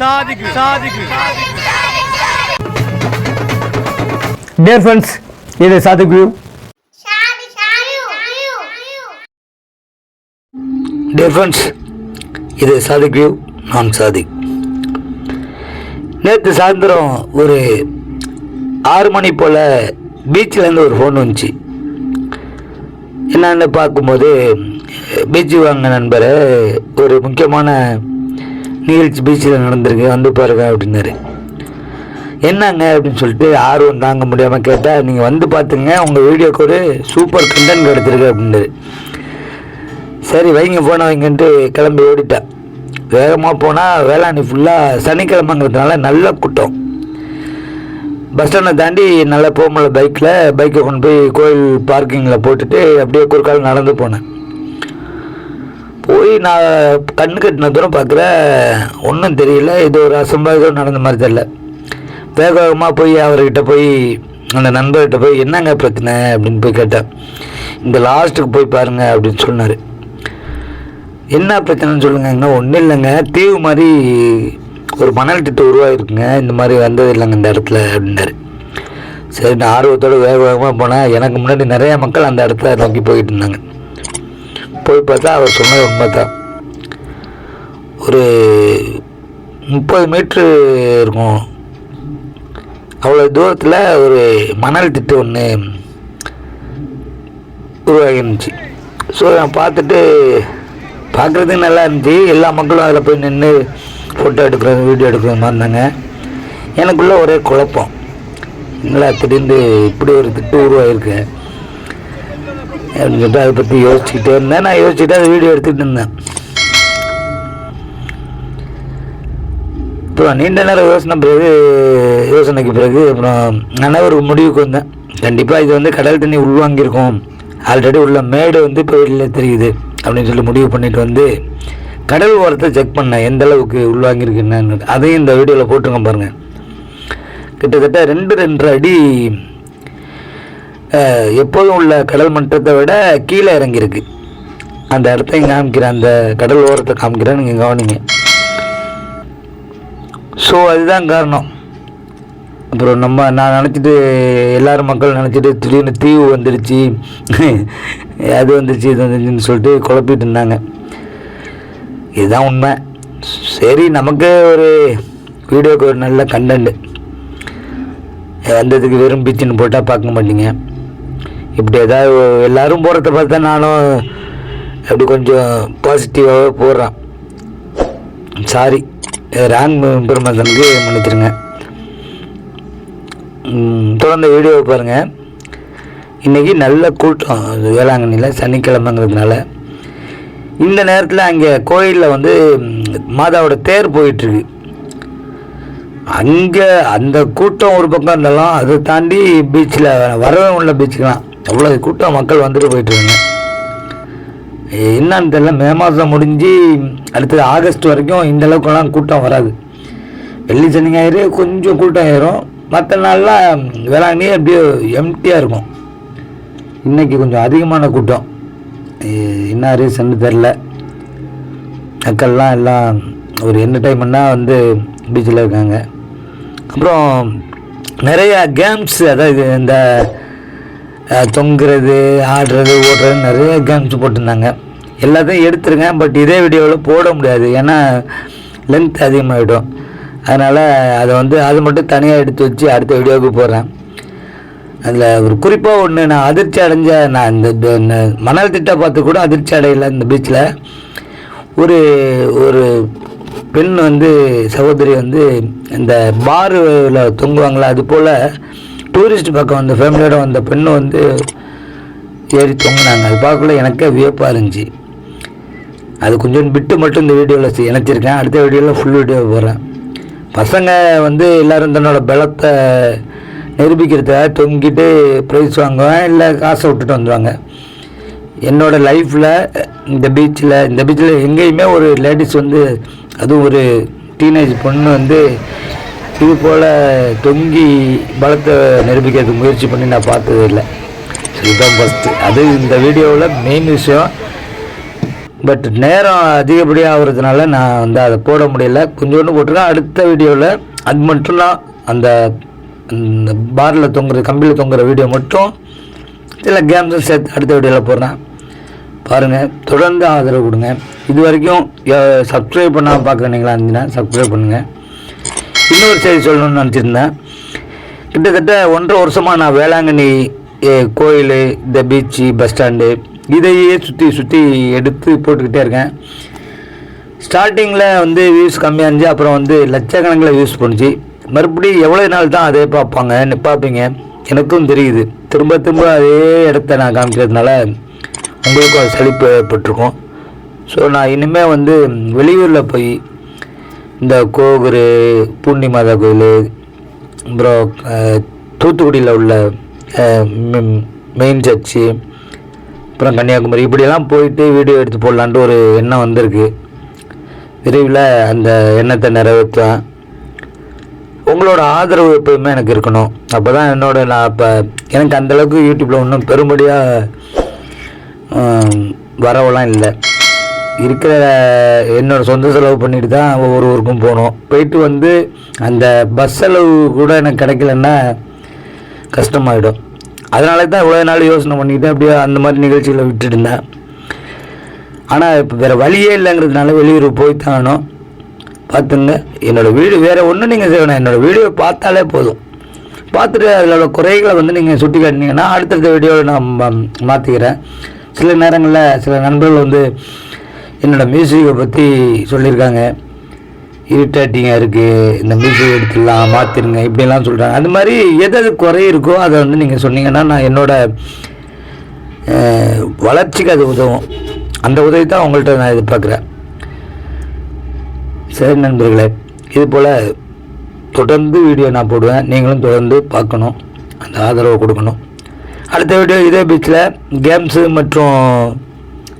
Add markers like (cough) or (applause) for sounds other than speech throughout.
சாதிக்கு சாதிக்கு. Dear friends இது Sadiq view Shadi, shadi, dear friends இது சாதிக் வியூ நான் சாதிக் நேற்று சாயந்தரம் ஒரு ஆறு மணி போல் பீச்சிலேருந்து ஒரு ஃபோன் வந்துச்சு. என்னன்னு பார்க்கும்போது பீச்சு வாங்க நண்பர் ஒரு முக்கியமான நிகழ்ச்சி பீச்சில் நடந்திருக்கு. வந்து பாருங்க அப்படின்னாரு. என்னங்க அப்படின்னு சொல்லிட்டு ஆர்வம் தாங்க முடியாமல் கேட்டால் நீங்கள் வந்து பார்த்துங்க உங்கள் வீடியோக்கு ஒரு சூப்பர் கண்டென்ட் கிடச்சிருக்கு அப்படின்னாரு. சரி வைங்க போன வைங்கன்ட்டு கிளம்பி ஓடிட்டேன் வேகமாக போனால் வேளாண்மை ஃபுல்லாக சனிக்கிழமைங்கிறதுனால நல்ல கூட்டம். பஸ் ஸ்டாண்டை தாண்டி நல்லா போக முடியல பைக்கில் பைக்கை கொண்டு போய் கோயில் பார்க்கிங்கில் போட்டுட்டு அப்படியே குறுக்கால் நடந்து போனேன். போய் நான் கண்ணு கட்டின தூரம் பார்க்குற ஒன்றும் தெரியல. இது ஒரு அசம்பாவிதம் நடந்த மாதிரி தெரியல. வேக வேகமாக போய் அவர்கிட்ட போய் அந்த நண்பர்கிட்ட போய் என்னங்க பிரச்சனை? அப்படின்னு போய் கேட்டேன். இந்த லாஸ்ட்டுக்கு போய் பாருங்க அப்படின்னு சொன்னார். என்ன பிரச்சனைன்னு சொல்லுங்கங்க ஒன்றும் இல்லைங்க. தீவு மாதிரி ஒரு மணல் திட்டம் உருவாகிருக்குங்க. இந்த மாதிரி வந்தது இல்லைங்க இந்த இடத்துல அப்படின்னாரு. சரி நான் ஆர்வத்தோடு வேக வேகமாக போனேன். எனக்கு முன்னாடி நிறையா மக்கள் அந்த இடத்துல நோக்கி போயிட்டு இருந்தாங்க. போய் பார்த்தா அவர் சொன்னது உண்மை தான் ஒரு முப்பது மீட்ரு இருக்கும். அவ்வளோ தூரத்தில் ஒரு மணல் திட்டு ஒன்று உருவாகிருந்துச்சு. ஸோ நான் பார்த்துட்டு பார்க்குறதுக்கு நல்லா இருந்துச்சு. எல்லா மக்களும் அதில் போய் நின்று ஃபோட்டோ எடுக்கிறது வீடியோ எடுக்கிறது மாதிரி இருந்தாங்க. எனக்குள்ளே ஒரே குழப்பம். என்னடா திடீர்னு இப்படி ஒரு திட்டு உருவாகிருக்கு அப்படின்னு சொல்லிட்டு அதை பற்றி யோசிச்சுக்கிட்டே இருந்தேன். நான் யோசிச்சுட்டு அதை வீடியோ எடுத்துகிட்டு இருந்தேன். அப்புறம் நீண்ட நேரம் யோசனை பிறகு யோசனைக்கு பிறகு அப்புறம் நான் ஒரு முடிவுக்கு வந்தேன். கண்டிப்பாக இது வந்து கடல் தண்ணி உள்வாங்கியிருக்கும். ஆல்ரெடி உள்ள மேடு வந்து இப்போ வெளியில் தெரியுது அப்படின்னு சொல்லி முடிவு பண்ணிட்டு வந்து கடல் ஓரத்தை செக் பண்ணேன். எந்த அளவுக்கு உள்வாங்கியிருக்கு என்னன்னு அதையும் இந்த வீடியோவில் போட்டுருங்க பாருங்கள் கிட்டத்தட்ட ரெண்டு ரெண்டரை அடி எப்போதும் உள்ள கடல் மன்றத்தை விட கீழே இறங்கியிருக்கு. அந்த இடத்தையும் காமிக்கிறேன் அந்த கடல் ஓரத்தை காமிக்கிறேன் நீங்கள் கவனிங்க. ஸோ அதுதான் காரணம். அப்புறம் நம்ம நான் நினச்சிட்டு எல்லாரும் மக்கள் நினச்சிட்டு திடீர்னு தீவு வந்துடுச்சு (laughs) அது வந்துருச்சு இது வந்துருச்சுன்னு சொல்லிட்டு குழப்பிட்டு இருந்தாங்க. இதுதான் உண்மை. சரி நமக்கு ஒரு வீடியோக்கு ஒரு நல்ல கண்டென்ட் வந்ததுக்கு வெறும் பீச்சுன்னு போட்டால் பார்க்க மாட்டீங்க. இப்படி ஏதாவது எல்லாரும் போகிறத பார்த்தா நானும் அப்படி கொஞ்சம் பாசிட்டிவாகவே போடுறேன் சாரி ராங் பெருமாசனுக்கு மன்னிச்சிருங்க. தொடர்ந்த தொடர்ந்து வீடியோவை பாருங்கள் இன்றைக்கி நல்ல கூட்டம் வேளாங்கண்ணியில் சனிக்கிழமைங்கிறதுனால. இந்த நேரத்தில் அங்கே கோயிலில் வந்து மாதாவோட தேர் போயிட்டுருக்கு. அங்கே அந்த கூட்டம் ஒரு பக்கம் இருந்தாலும் அதை தாண்டி பீச்சில் வரவே உள்ள பீச்சுக்கெலாம் அவ்வளோ கூட்டம் மக்கள் வந்துட்டு போயிட்டுருங்க என்னன்னு தெரியல. மே மாதம் முடிஞ்சு அடுத்தது ஆகஸ்ட் வரைக்கும் இந்த அளவுக்குலாம் கூட்டம் வராது. வெள்ளி சனி ஞாயிறு கொஞ்சம் கூட்டம் ஏறும். மற்ற நாள்லாம் வேளாங்கண்ணி அப்படியே எம்டியாக இருக்கும். இன்றைக்கி கொஞ்சம் அதிகமான கூட்டம். என்ன ரீசன் தெரில மக்கள்லாம் எல்லாம் ஒரு என்டர்டைன்மெண்ட்டாக வந்து பீச்சில் இருக்காங்க. அப்புறம் நிறைய கேம்ஸ் அதாவது இந்த தொங்குறது ஆடுறது ஓடுறது நிறைய கேம்ஸ் போட்டிருந்தாங்க. எல்லாத்தையும் எடுத்துருக்கேன் பட் இதே வீடியோவில் போட முடியாது. ஏன்னா லென்த் அதிகமாகிடும் அதனால் அதை வந்து அது மட்டும் தனியாக எடுத்து வச்சு அடுத்த வீடியோவுக்கு போடுறேன். அதில் ஒரு குறிப்பாக ஒன்று நான் அதிர்ச்சி அடைஞ்ச நான் இந்த மணல் திட்டம் பார்த்து கூட அதிர்ச்சி அடையலை இந்த பீச்சில் ஒரு ஒரு பெண் வந்து சகோதரி வந்து இந்த பாரில் தொங்குவாங்களா அது போல் டூரிஸ்ட் பக்கம் வந்த ஃபேமிலியோட வந்த பெண்ணு வந்து ஏறி தொங்கினாங்க. அது பார்க்கல எனக்கே வியப்பாக இருந்துச்சு. அது கொஞ்சம் பிட்டு மட்டும் இந்த வீடியோவில் இணைச்சிருக்கேன். அடுத்த வீடியோவில் ஃபுல் வீடியோ போடுறேன். பசங்க வந்து எல்லோரும் தன்னோட பலத்தை நிரூபிக்கிறதுக்காக தொங்கிட்டு ப்ரைஸ் வாங்குவேன் இல்லை காசை விட்டுட்டு வந்துடுவாங்க என்னோடய லைஃப்பில் இந்த பீச்சில் இந்த பீச்சில் எங்கேயுமே ஒரு லேடிஸ் வந்து அதுவும் ஒரு டீனேஜ் பொண்ணு வந்து இது போல் தொங்கி பலத்தை நிரூபிக்கிறதுக்கு முயற்சி பண்ணி நான் பார்த்தது இல்லை. இதுதான் ஃபஸ்ட்டு அது இந்த வீடியோவில் மெயின் விஷயம். பட் நேரம் அதிகப்படியாக ஆகுறதுனால நான் வந்து அதை போட முடியல. கொஞ்சோண்டு போட்டிருக்கேன். அடுத்த வீடியோவில் அது மட்டும்தான் அந்த அந்த பாரில் தொங்குற கம்பியில் தொங்குற வீடியோ மட்டும் சில கேம்ஸும் சேர்த்து அடுத்த வீடியோவில் போடுறேன். பாருங்கள் தொடர்ந்து ஆதரவு கொடுங்க. இது வரைக்கும் சப்ஸ்கிரைப் பண்ணால் பார்க்குறீங்களா இருந்தீங்கன்னா சப்ஸ்கிரைப் பண்ணுங்கள் இன்னொரு செய்தி சொல்லணும்னு நினச்சிருந்தேன். கிட்டத்தட்ட ஒன்றரை வருஷமாக நான் வேளாங்கண்ணி கோயில் இந்த பீச்சு பஸ் ஸ்டாண்டு இதையே சுற்றி சுற்றி எடுத்து போட்டுக்கிட்டே இருக்கேன். ஸ்டார்டிங்கில் வந்து வியூஸ் கம்மியாக இருந்துச்சு அப்புறம் வந்து லட்சக்கணக்கில் வியூஸ் பண்ணுச்சு மறுபடியும் எவ்வளோ நாள் தான் அதே பார்ப்பாங்க நி- பார்ப்பீங்க எனக்கும் தெரியுது. திரும்ப திரும்ப அதே இடத்த நான் காமிக்கிறதுனால உங்களுக்கும் அது சலிப்பு ஏற்பட்டிருக்கும். ஸோ நான் இனிமேல் வந்து வெளியூரில் போய் இந்த கோகுரு பூண்டி மாதா கோயில் அப்புறம் தூத்துக்குடியில் உள்ள மெ- மெயின் சர்ச்சு அப்புறம் கன்னியாகுமரி இப்படியெல்லாம் போயிட்டு வீடியோ எடுத்து போடலான்ட்டு ஒரு எண்ணம் வந்திருக்கு. விரைவில் அந்த எண்ணத்தை நிறைவேற்றுவேன். உங்களோட ஆதரவு எப்பயுமே எனக்கு இருக்கணும். அப்போ தான் என்னோட நான் இப்போ எனக்கு அந்தளவுக்கு யூடியூப்பில் ஒன்றும் பெரும்படியாக வரவெல்லாம் இல்லை. இருக்கிற என்னோடய சொந்த செலவு பண்ணிட்டு தான் ஒவ்வொரு ஊருக்கும் போகணும் போயிட்டு வந்து அந்த பஸ் செலவு கூட எனக்கு கிடைக்கலன்னா கஷ்டமாயிடும். அதனால தான் இவ்வளோ நாள் யோசனை பண்ணிக்கிட்டு அப்படியே அந்த மாதிரி நிகழ்ச்சிகளை விட்டுட்டு இருந்தேன். ஆனால் இப்போ வேறு வழியே இல்லைங்கிறதுனால வெளியூர் போய் தான் பார்த்துங்க என்னோடய வீடு வேறு ஒன்றும் நீங்கள் செய்யணும் என்னோடய வீடியோ பார்த்தாலே போதும். பார்த்துட்டு அதில் உள்ள குறைகளை வந்து நீங்கள் சுட்டி காட்டினீங்கன்னா அடுத்தடுத்த வீடியோவில் நான் மாற்றிக்கிறேன் சில நேரங்களில் சில நண்பர்கள் வந்து என்னோடய மியூசிக்கை பற்றி சொல்லியிருக்காங்க. இரிட்டேட்டிங்காக இருக்குது இந்த மியூசிக் எடுத்துடலாம் மாற்றிருங்க இப்படிலாம் சொல்கிறாங்க அது மாதிரி எது எது குறை இருக்கோ அதை வந்து நீங்கள் சொன்னீங்கன்னா நான் என்னோடய வளர்ச்சிக்கு அது உதவும். அந்த உதவி தான் உங்கள்கிட்ட நான் எதிர்பார்க்குறேன். சரி நண்பர்களே இது போல் தொடர்ந்து வீடியோ நான் போடுவேன். நீங்களும் தொடர்ந்து பார்க்கணும். அந்த ஆதரவை கொடுக்கணும். அடுத்த வீடியோ இதே பீச்சில் கேம்ஸு மற்றும்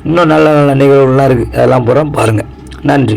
இன்னும் நல்ல நல்ல நிகழ்வுகள்லாம் இருக்குது அதெல்லாம் போகிறோம் பாருங்கள் நன்றி.